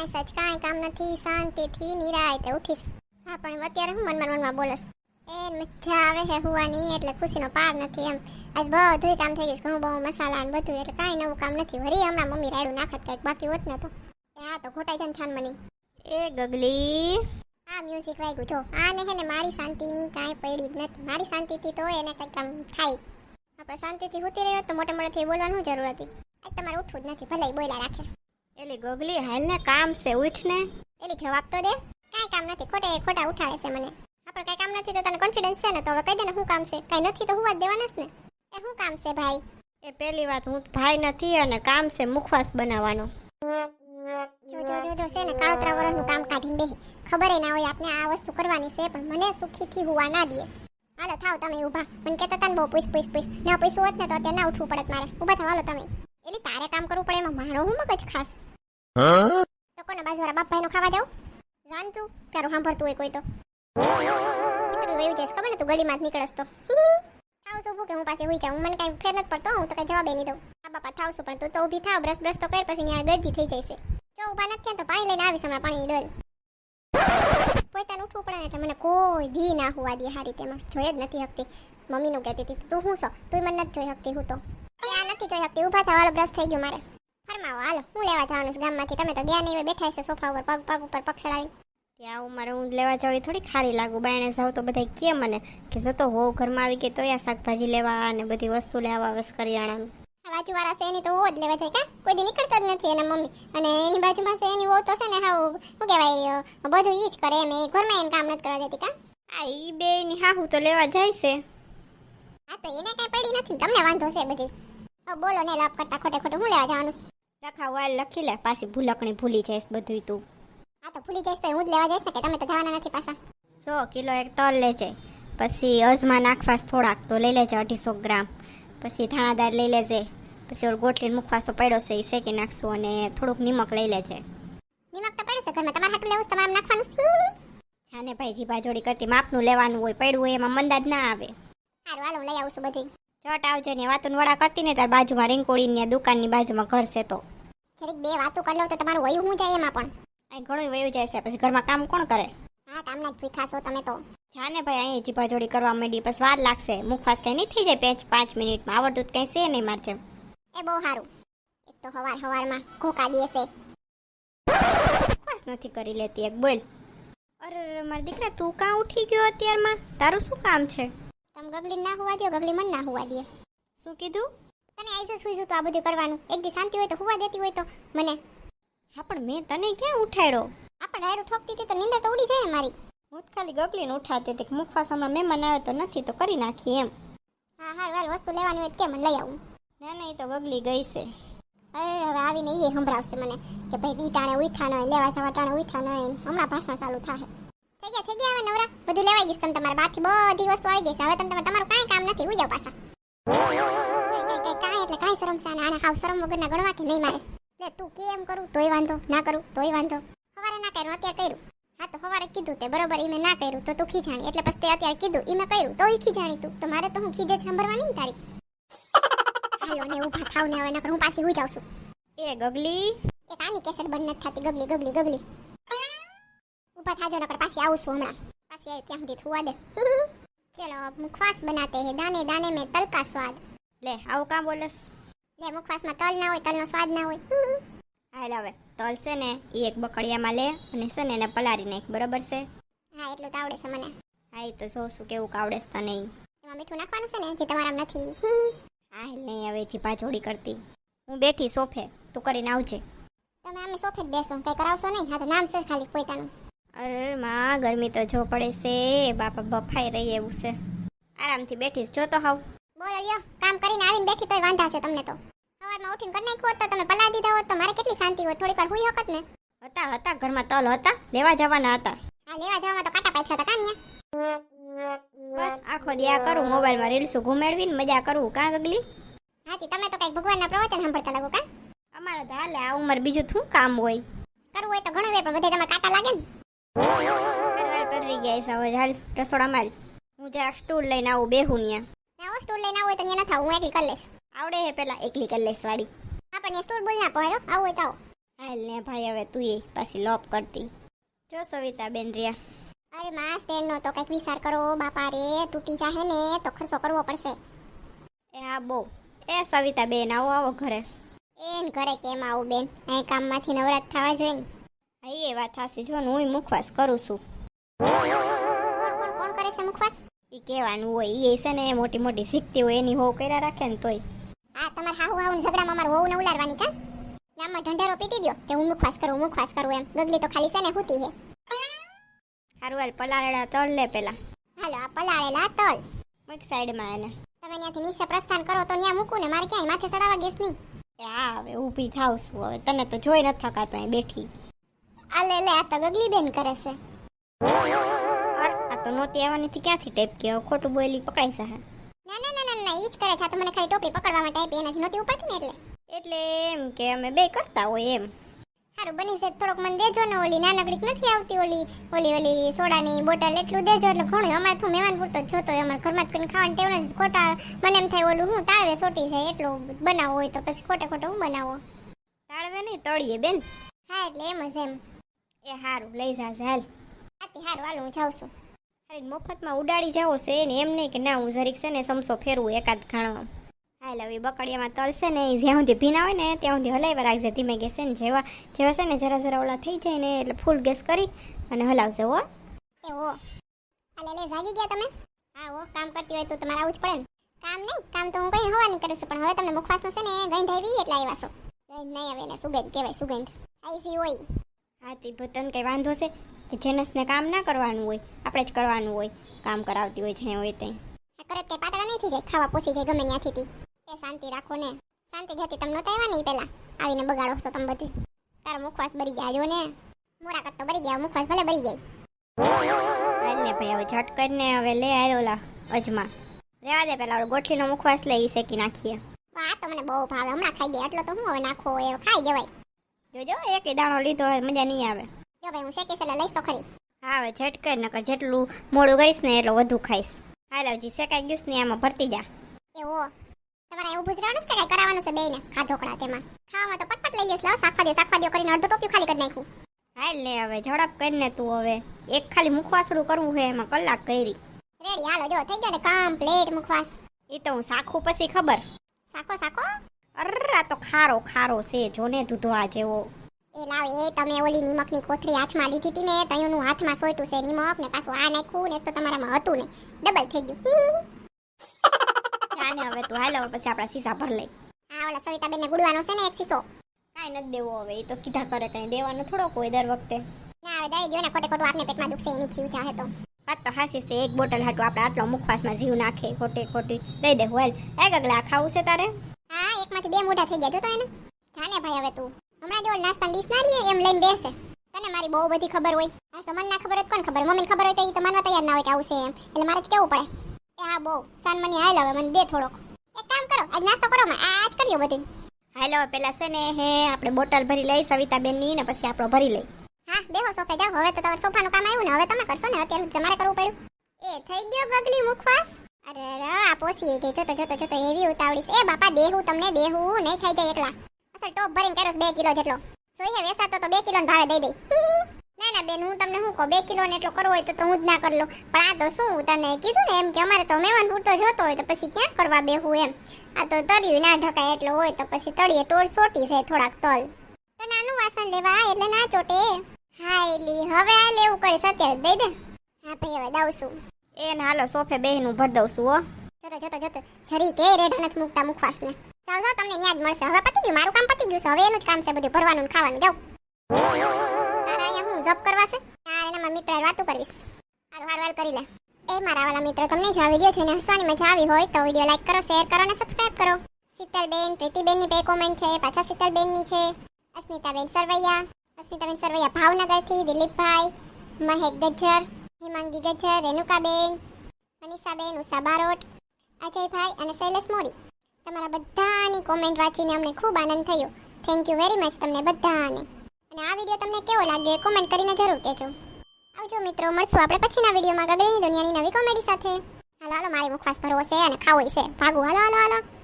કાંઈ સચ કાંઈ કામ નથી શાંતિથી નિરાયતે ઉઠીશ. હા પણ અત્યારે હું મનમાં મનમાં બોલસ. એ મજા આવે છે હુવાની એટલે ખુશીનો પાર નથી એમ. આજ બધું કામ થઈ ગયું ઘઉં બહુ મસાલા ને બધું એટલે કાંઈ નવું કામ નથી. વરી હમણાં મમ્મી રાયડું નાખત કંઈક બાકી હોત ને તો. આ તો ખોટાઈ જાય ને છાન મની એ ગગલી. આ મ્યુઝિક વાગ્યું જો. આને છે ને મારી શાંતિની કાંઈ પડી જ નથી. મારી શાંતિથી તો એને કંઈક કામ થાય. આપણે શાંતિથી હોતી રહ્યો તો મોટે મોટેથી બોલવાનું જરૂર હતી. આજ તમારે ઉઠવું જ નથી ભલે બોલ્યા રાખે. એલી ગોગલી હાલ ને કામ છે ઉઠ ને એલી જવાબ તો દે. કઈ કામ નથી ખોટે ખોટા ઉઠાડે છે મને. આપણે કાંઈ કામ નથી તો તને કોન્ફિડન્સ છે ને? તો હવે કહી દે ને શું કામ છે. કઈ નથી તો હું વાત દેવાના ને? એ શું કામ છે ભાઈ? એ પેલી વાત હું ભાઈ નથી અને કામ છે મુખવાસ બનાવવાનો. જો જો જો જો છે ને કાળોતરા વરસનું કામ કાઢીને બેહી. ખબર ના હોય આપણે આ વસ્તુ કરવાની છે પણ મને સુખીથી હોવા ના દે. હાલો થાવ તમે ઊભા. મને કહેતા તને બહુ પૂછ પૂછ પૂછ. ના પૈસું હોત ને તો અત્યારે ના ઉઠવું પડત મારે. ઊભા થાવ હાલો તમે. એટલે તારે કામ કરવું પડે એમાં? મારો હું મગજ ખાસ? તો કોના બાજુવાળા બાપ ભાઈનો ખાવા જાવ જાણતું તારું સાંભળતું હોય કોઈ તો. કેટલું વયું જઈશ, ખબર ને? તું ગલીમાં જ નીકળસ તો. થાવ છું કે હું પાસે હોઈ જાઉં. મને કાંઈ ફેર નથી પડતો, હું તો કઈ જવાબ નહીં દઉં. હા બાપા થાવ છું પણ તું તો ઊભી થાવ બ્રશ બ્રશ તો કર, પછી ત્યાં ગળતી થઈ જશે જો ઊભા નથી તો પાણી લઈને આવીશ હમણાં પાણી ડોલ. પોતાનું ઉઠવું પડે એટલે મને કોઈ દી ના હોવા દે હારી તેમાં. જોઈ જ નથી શકતી. મમ્મીનું કહેતી હતી, તું હું છો? તું મને નથી જોઈ શકતી, હું તો. આ નથી જોઈ શકતી. ઊભા થવાનો બ્રશ થઈ ગયો મારે. ફરમાવો હાલો હું લેવા જવાનું છે ગામમાંથી. તમે તો ગયા નહીં બેઠા છે સોફા ઉપર પગ પગ ઉપર પગ ચડાવી ત્યાં મારે ઊંધ લેવા જાઉં એ થોડી ખારી લાગુ. બાયણે જાઉં તો બધા કે મને કે જતો હોવ ઘરમાં આવી ગઈ તો આ શાકભાજી લેવા અને બધી વસ્તુ લેવા બસ કરિયાણાનું. બાજુવાળા છે એની તો વહુ જ લેવા જાય કા? કોઈ દી નીકળતા જ નથી એના મમ્મી. અને એની બાજુમાં છે એની વહુ તો છે ને હા શું કહેવાય બધું ઈ જ કરે એમ. એ ઘરમાં એને કામ નથી કરવા દેતી કા? આ ઈ બે ની હાહુ તો લેવા જાય છે. હા તો એને કઈ પડી નથી તમને વાંધો છે બધી. બોલો ને લાભ કરતા ખોટે ખોટું હું લેવા જવાનું છે? લખાવ વાલ લખી લે. પાછી ભૂલકણી ભૂલી જઈશ બધું તું. હા તો ભૂલી જઈશ તો હું જ લેવા જઈશ ને કે તમે તો જવાના નથી પાછા? સો કિલો એક તલ લેજે પછી અજમા નાખવાસ થોડાક તો લઈ લેજે અઢીસો ગ્રામ. પછી ધાણાદાર લઈ લેજે. પછી ઓલ ગોટલી મુખવાસ તો પડ્યો છે એ શેકી નાખશું અને થોડુંક નિમક લઈ લેજે. નિમક તો પડ્યું છે ઘરમાં. તમારે હાટું લેવું તમારે નાખવાનું છે. જાને ભાઈ જીભા જોડી કરતી માપનું લેવાનું હોય પડ્યું હોય એમાં મંદાજ ના આવે. સારું હાલો લઈ આવું છું બધી ચટ આવજે ને વાતું વડા કરતી ને તાર બાજુમાં રીંકોડીની દુકાનની બાજુમાં ઘર છે તો. જરીક બે વાતું કરી લઉં તો તમારું વયું હું જાય એમાં પણ? અહીં ઘણું વયું જાય છે પછી ઘરમાં કામ કોણ કરે? હા કામના જ ભૂખા છો તમે તો. જાને ભાઈ અહીં જીભા જોડી કરવા માંડી પછી વાર લાગશે. મુખવાસ કઈ નહીં થઈ જાય પાંચ પાંચ મિનિટમાં. આવડતું કઈ છે નહીં મારે જેમ. એ બહુ સારું. એક તો હવાર હવારમાં ઘોકા છે. મુખવાસ નથી કરી લેતી એક બોલ. અરે અરે, મારા દીકરા તું કાં ઉઠી ગયો અત્યારમાં? તારું શું કામ છે? તમે ગગલી ના હોવા દો ગગલી મન ના હોવા દે શું કીધું? તને આઈ જ સુઈ તો આ બધું કરવાનું. એક દી શાંતિ હોય તો હોવા દેતી હોય તો મને. હા પણ મેં તને ક્યાં ઉઠાડ્યો? આપણે ડાયરું ઠોકતી હતી તો નીંદર તો ઉડી જાય ને મારી. હું ખાલી ગગલીને ઉઠાડતી હતી કે મુખવાસ હમણાં મહેમાન આવે તો નથી તો કરી નાખી એમ. હા હા વાલ વસ્તુ લેવાની હોય કે કેમ લઈ આવું. ના ના એ તો ગગલી ગઈ છે. અરે હવે આવીને એ સંભળાવશે મને કે ભાઈ દી ટાણે ઉઠા નહીં લેવા સવા ટાણે ઉઠા હોય હમણાં ભાષણ ચાલુ થાય થઈ ગયા થઈ ગયા હવે નવરા. બધું લેવાઈ ગયું તમે તમારા. બાથી બધી વસ્તુ આવી ગઈ છે. હવે તમે તમારું કાંઈ કામ નથી. હું જાઓ પાછા. કાંઈ એટલે કાંઈ શરમ છે આને હાવ શરમ વગરના ગણવા કે નહીં મારે? લે તું કેમ કરું? તોય વાંધો. ના કરું તોય વાંધો. સવારે ના કર્યું અત્યારે કર્યું. હા તો સવારે કીધું તે બરોબર ઈ મેં ના કર્યું. તો તું ખીજાણી. એટલે પછી તે અત્યારે કીધું ઈ મેં કર્યું. તો ઈ ખીજાણી તું. તો મારે તો હું ખીજે સાંભળવાની ને તારી? હાલો ને ઊભા થાવ ને હવે નકર હું પાછી હું જાઉં છું. એ ગગલી. એ કાની કેસર બંધ નથી થતી? ગગલી ગગલી ગગલી. ઊભા થાજો નકર પાછી આવું છું હમણાં. પાછી આવી ત્યાં સુધી થવા દે. ચલો મુખવાસ બનાતે હે દાને દાને મેં તલ સ્વાદ. લે આવું કાં બોલસ. લે મુખવાસમાં તલ ના હોય તલનો સ્વાદ ના હોય. હાલ હવે તલ છે ને એ એક બકડિયામાં લે અને છે ને એને પલારી નાખ બરોબર છે. હા એટલું તો આવડે છે મને. હા એ તો જોશું કેવું કાવડે છે નહીં એમાં મીઠું નાખવાનું છે ને જે તમારામાં નથી. હા નહીં હવે જીભા જોડી કરતી. હું બેઠી સોફે તું કરીને આવજે. તમે આમ સોફે જ બેસો કંઈ કરાવશો નહીં? હા તો નામ છે ખાલી પોતાનું. અરે માં ગરમી તો જો પડે છે. બાપા બફાઈ રહી એવું છે. આરામથી બેઠીશ જો તો હાવ બોલ લ્યો કામ કરીને આવીને બેઠી તોય વાંધા છે તમને તો. સવારમાં ઉઠીને કરી નાખ્યું હોત તો તમે પલા દીધા હોત તો મારે કેટલી શાંતિ હોત થોડીક વાર હુઈ હકત ને. હતા હતા ઘરમાં તલ હતા લેવા જવાના હતા. હા લેવા જવામાં તો કાટા પાછા હતા કાનિયા બસ આખો દી આ કરું મોબાઈલમાં રીલ્સ ઘુમેડવીને મજા કરું કાં ગગલી? હાથી તમે તો કંઈક ભગવાનના પ્રવચન સાંભળતા લાગો કા? અમારે તો હાલે આ ઉંમર બીજું શું કામ હોય? કરવું હોય તો ઘણું હોય પણ બધે તમારે કાંટા લાગે ને. ફરવાર ગયા છે હવે હાલ રસોડામાં. હું જરાક સ્ટૂલ લઈને આવું બેહું ને આવો સ્ટૂલ લઈને આવું હોય તો ત્યાં ન થાવ હું એકલી કરી લઈશ આવડે હે પેલા એકલી કલ્લેસ વાળી હા પણ ત્યાં સ્ટૂલ બોલ ના પહોંચ્યો આવું હોય તો આવો હાલ ને ભાઈ હવે તું એ પાછી લોપ કરતી જો સવિતા બેન રિયા અરે માં સ્ટેન્ડનો તો કંઈક વિચાર કરો બાપા રે તૂટી જાહે ને તો ખર્ચો કરવો પડશે એ હા બહુ એ સવિતા બેન આવો આવો ઘરે એન ઘરે કેમ આવું બેન અહીં કામમાંથી નવરાત થવા જોઈએ ને હા એ વાત હાસી જો હું મુખવાસ કરું છું. કોણ કરે છે મુખવાસ? એ કહેવાનું હોય એ છે ને મોટી મોટી શીખતી હોય એની હોવ કર્યા રાખે ને તોય. આ તમારે હાહુ હાહુ ઝઘડામાં મારું હોવ ને ઉલાડવાની કા ગામમાં ઢંઢેરો પીટી દો કે હું મુખવાસ કરું મુખવાસ કરું એમ. ગગલી તો ખાલી છે ને હૂતી હે. હારું હાલ પલાળેલા તળ લે પેલા. હાલો આ પલાળેલા તળ એક સાઈડમાં એને. તમે ત્યાંથી નીચે પ્રસ્થાન કરો તો ત્યાં મૂકું ને મારે ક્યાંય માથે ચડાવવા ગેસ નહીં. હા હવે ઊભી થાવ છું. હવે તને તો જોઈ નથી થકાતો અહીં બેઠી. આ લે લે આ તો ગગલી બેન કરે છે. અર આ તો નોતી આવવાની થી ક્યાંથી ટેપ કે ખોટું બોલી પકડાઈ છે ના ના ના ના ઈ જ કરે છે. આ તો મને ખાલી ટોપી પકડવા માટે આપી એનાથી નોતી ઉપડતી ને એટલે. એટલે એમ કે અમે બે કરતા હોય એમ. સારું બની છે. થોડોક મને દેજો ને ઓલી નાનકડીક નથી આવતી ઓલી ઓલી ઓલી સોડાની બોટલ એટલું દેજો એટલે ઘણું. અમારે તો મહેમાન પૂરતો જોતો હોય અમારે ઘરમાં જ કરીને ખાવાની ટેવ નથી. ખોટા મને એમ થાય ઓલું હું તાળવે સોટી છે એટલું બનાવવું હોય તો પછી ખોટે ખોટે હું બનાવો? તાળવે નહીં તળીએ બેન. હા એટલે એમ જ એમ. એ હારું, લઈ જાશે હાલ. આથી સારું હાલ હું જાઉં છું. અરે મફતમાં ઉડાડી જાવો છે ને એમ નહીં કે ના, હું જરીક છે ને સમસો ફેરવું એકાદ ઘણો. હાલ હવે બકડીયામાં તળશે ને જ્યાં સુધી ભીના હોય ને, ત્યાં સુધી હલાવી રાખજે, ધીમે ગેસે ને, જેવા જેવા છે ને, જરા જરા ઓલા થઈ જાય ને, એટલે ફૂલ ગેસ કરી અને હલાવશે હો. એવો હાલે, લે, જાગી ગયા તમે? હા, હો, કામ કરતી હોય તો તમારે આવું જ પડે ને. કામ નહીં, કામ તો હું કઈ હવાની કરું છું પણ હવે તમને મુખવાસ છે ને ગંધ આવી એટલે આવ્યા છો. ગંધ નહીં આવે ને, સુગંધ કહેવાય, સુગંધ. આઈસી હોય. હા તે તને કંઈ વાંધો છે? કે જેનસને કામ ના કરવાનું હોય આપણે જ કરવાનું હોય કામ કરાવતી હોય જ્યાં હોય ત્યાં. કરે તે પાતળા નહીં થઈ જાય ખાવા પોસી જાય ગમે ત્યાંથી તી. એ શાંતિ રાખો ને. શાંતિ જતી તમને નહોતા આવ્યા નહીં પેલા આવીને બગાડો છો તમે બધું તારો મુખવાસ બરી ગયા જો ને. મોરા તો બરી ગયા મુખવાસ ભલે બરી જાય. હાલ ને ભાઈ હવે ઝટ કરીને હવે લે આવેલા અજમા. રેવા દે પેલા ગોઠલીનો મુખવાસ લઈ શેકી નાખીએ. આ તો મને બહુ ભાવે. હમણાં ખાઈ ગયા એટલો તો હું હવે નાખો એ ખાઈ જવાય. જોજો એક દાણો લીધો હોય મજા નહીં આવે. જો ભાઈ હું શેકીશ એટલે લઈશ તો ખરી. હા હવે ઝટકે નકર જેટલું મોડું કરીશ ને એટલું વધુ ખાઈશ. હાલ હજી શેકાઈ ગયું ને આમાં ભરતી જા. એવો તમારે એવું ભૂજરાવાનું છે કે કઈ કરાવવાનું છે બેયને? ખાધોકડા તેમાં. ખાવામાં તો પટપટ લઈ જઈશ લાવ શાકવા દે શાકવા દે કરીને અડધો ટોપિયું ખાલી કરી નાખ્યું હાલ ને હવે ઝડપ કરીને તું હવે. એક ખાલી મુખવાસડું કરવું છે એમાં કલાક કરી. રેડી હાલો જો થઈ ગયો ને કમ્પ્લીટ મુખવાસ. એ તો હું સાખું પછી ખબર. સાખો સાકો અર આ તો ખારો ખારો છે જોને દૂધવા જેવો. એ લાવ એ તમે ઓલી નિમકની કોથરી હાથમાં લીધી હતી ને તયુંનું હાથમાં સોયટું છે નિમક ને પાછું આ નાખ્યું ને એક તો તમારામાં હતું ને ડબલ થઈ ગયું. જાને હવે તું હાલ હવે પછી આપણા સીસા ભર લઈ હા ઓલા સવિતાબેનને ગુડવાનો છે ને એક સીસો કાંઈ નથી દેવો હવે એ તો કીધા કરે કઈ દેવાનું થોડોક હોય દર વખતે. ના હવે દઈ દો ને ખોટે ખોટું આપને પેટમાં દુખશે એની જીવ ચાહે તો. વાત તો હાસી છે એક બોટલ હાટું આપણે આટલો મુખવાસમાં જીવ નાખે ખોટે ખોટી. દઈ દે વેલ એ ગગલા ખાવું છે તારે? એકમાંથી બે મોટા થઈ ગયા. જો તો એને. જાને ભાઈ હવે તું. હમણાં જો નાસ્તા ડીશ ના એમ લઈને બેસે. તને મારી બહુ બધી ખબર હોય. આ તો ના ખબર હોય કોણ ખબર? મમ્મીને ખબર હોય તો એ તો માનવા તૈયાર ના હોય કે આવશે એમ. એટલે મારે જ કેવું પડે. એ હા બહુ. સાન મને હાલ હવે મને દે થોડોક. એક કામ કરો આજ નાસ્તો કરો માં આજ કર્યો બધી હાલો પેલા છે ને હે આપણે બોટલ ભરી લઈ સવિતાબેનની ને પછી આપણો ભરી લઈ. હા બેહો સોફે જાઓ. હવે તો તમારે સોફાનું કામ આવ્યું ને. હવે તમે કરશો ને? અત્યારે તમારે કરવું પડ્યું. એ થઈ ગયો ગગલી મુખવાસ? અરે આ પોસી ગઈ જોતો જોતો જોતો એવી ઉતાવળી એ બાપા, દેહું, તમને દેહું નહીં ખાઈ જાય એકલા. અસર ટોપ ભરીને કર્યો બે કિલો જેટલો. સોઈએ વેસાતો તો બે કિલો ભાવે દઈ દઈ. ના ના, બેન, હું તમને શું કહું? બે કિલો ને એટલો કરવો હોય તો હું જ ના કરી લઉં. પણ આ તો શું તને કીધું ને એમ કે અમારે તો મહેમાન પૂરતો જોતો હોય તો પછી ક્યાં કરવા બેહું એમ? આ તો તળિયું ના ઢકાય એટલો હોય તો પછી તળિયે ટોળ સોટી છે થોડાક તલ. તો નાનું વાસણ લેવા એટલે ના ચોટે હા એલી હવે આ લેવું કરીશ. અત્યારે દઈ દે. હા, ભાઈ, હવે દઉં છું. એ ને હાલો સોફે બેહનું ભર દઉં છું, હો. જતો, જોતો જોતો. જરી કે રેઢા નથી મૂકતા મુખવાસને. જાવ જાવ તમને ન્યાજ મળશે. હવે પતી ગયું. મારું કામ પતી ગયું છે. હવે એનું જ કામ છે બધું. ભરવાનું ને ખાવાનું. જાવ તારા અહીંયા હું જોબ કરવા છે? હા, એના મારા મિત્ર વાતો કરીશ. હારું હારું હાલ કરી લે. એ મારા વાલા મિત્રો, તમને જો આ વીડિયો જોઈને હસવાની મજા આવી હોય તો વીડિયો લાઈક કરો શેર કરો અને સબસ્ક્રાઇબ કરો. શીતલબેન, પ્રીતિબેનની બે કોમેન્ટ છે. પાછા શીતલબેનની છે. અસ્મિતાબેન સરવૈયા. અસ્મિતાબેન સરવૈયા ભાવનગરથી, દિલીપભાઈ, મહેક ગજ્જર. હિમાંગી ગજ્જર રેણુકાબેન મનીષાબેન, ઉષા બારોટ, અજયભાઈ અને શૈલેષ મોરી. તમારા બધાની કોમેન્ટ વાંચીને અમને ખૂબ આનંદ થયો. થેન્ક યુ વેરી મચ તમને બધાને. અને આ વીડિયો તમને કેવો લાગે કોમેન્ટ કરીને જરૂર કહેજો. આવજો મિત્રો, મળશું આપણે પછીના વિડીયોમાં ગગડીની દુનિયાની નવી કોમેડી સાથે. હાલો હાલો, મારી મુખવાસ ભરવો છે અને ખાવો છે. ભાગો, હાલો હાલો હાલો.